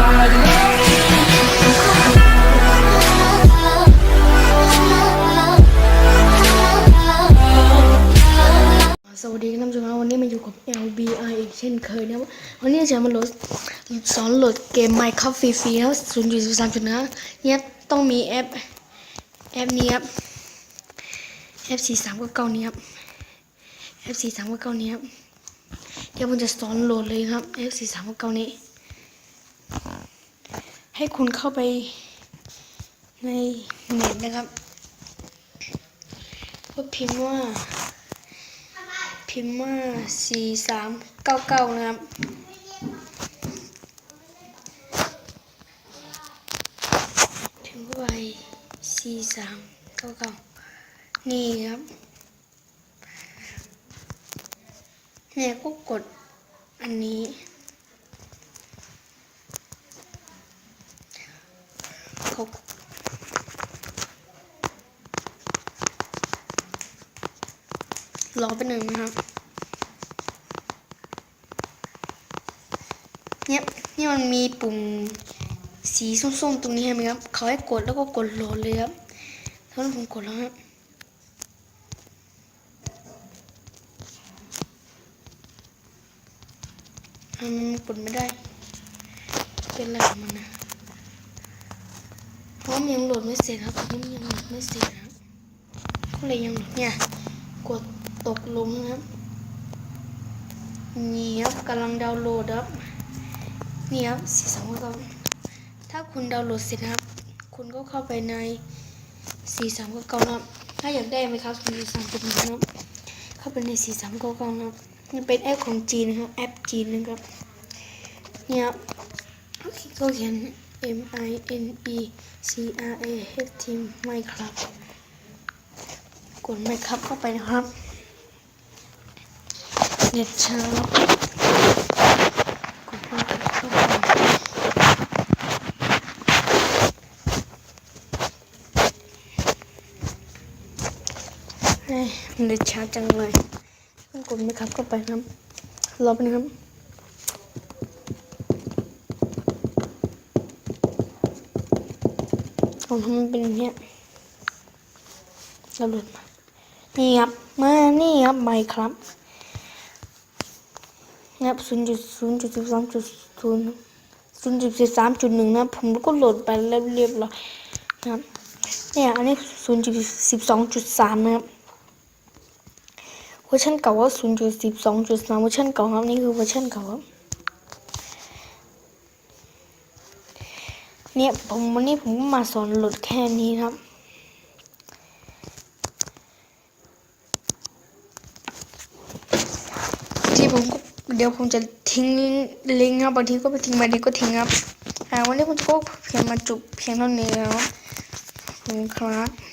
สวัสดีครับท่านผู้ชมครับวันนี้มาอยู่กับ LBI อีกเช่นเคยนะวันนี้จะมาโหลดสอนโหลดเกม Minecraft ฟรีๆนะครับ0.13จุดนะเนี่ยต้องมีแอปแอปนี้ครับแอป43ก็เก้านี้ครับแอป43ก็เก้านี้ครับเดี๋ยวผมจะสอนโหลดเลยครับแอป43ก็เก้านี้ ให้คุณเข้าไปในเน็ตนะครับก็พิมพ์ว่า พิมพ์ว่าสี่สามเก้าเก้านะครับพิมพ์ไปสี่สามเก้าเก้านี่ครับเนี่ยก็กดอันนี้ เขารอไปหนึ่งนะครับเนี่ยนี่มันมีปุ่มสีส้มๆตรงนี้เห็นไหมครับเขาให้กดแล้วก็กดโหลดเลยครับตอนนั้นผมกดแล้วครับมันกดไม่ได้เป็นอะไรของมันนะ ราะมันยังโหลดไม่เสร็จครับนี่มันยังโหลดไม่เสร็จครับก็เลยยังโหลดเนี่ยกดตกลงนะครับนี่ครับกำลังดาวน์โหลดครับนี่ครับสีสองก็ถ้าคุณดาวน์โหลดเสร็จนะครับ คุณก็เข้าไปในสีสามก็เก้านะครับถ้าอยากได้ไหมครับสีสามเป็นนะครับเข้าไปในสีสามก็เก้านะครับนี่เป็นแอปของจีนนะครับแอปจีนนะครับเนี่ยครับก็เขียน M I N E C R A F T ไม่ครับ กดไม่ครับเข้าไปนะครับ เน็ตช้ากดไม่ครับเข้าไปเฮ้ยเน็ตช้าจังเลยต้องกดไม่ครับเข้าไปครับรอไปนะครับ ผมทำมันเป็นเนี้ยราหลุดมานี่ครับมานี่ครับใบครับนะครับศูนย์จุดศูนย์จุดสิบสามจุดศูนย์ศูนย์จุดสิบสามจุดหนึ่งนะผมก็โหลดไปแล้วเรียบร้อยนะครับเนี่ยอันนี้ศูนย์จุดสิบสองจุดสามนะครับเวอร์ชันเก่าว่าศูนย์จุดสิบสองจุดสามเวอร์ชันเก่าครับนี่คือเวอร์ชันเก่าครับ เนี่ยผมวันนี้ผมมาสอนหลุดแค่นี้ครับ ที่ผมก็เดี๋ยวผมจะทิ้งลิงก์ครับบางทีก็ไปทิ้งบางทีก็ทิ้งครับอ่วันนี้ผมก็เพียงมาจุบเพียงเท่านี้แล้วขอบคุณครับ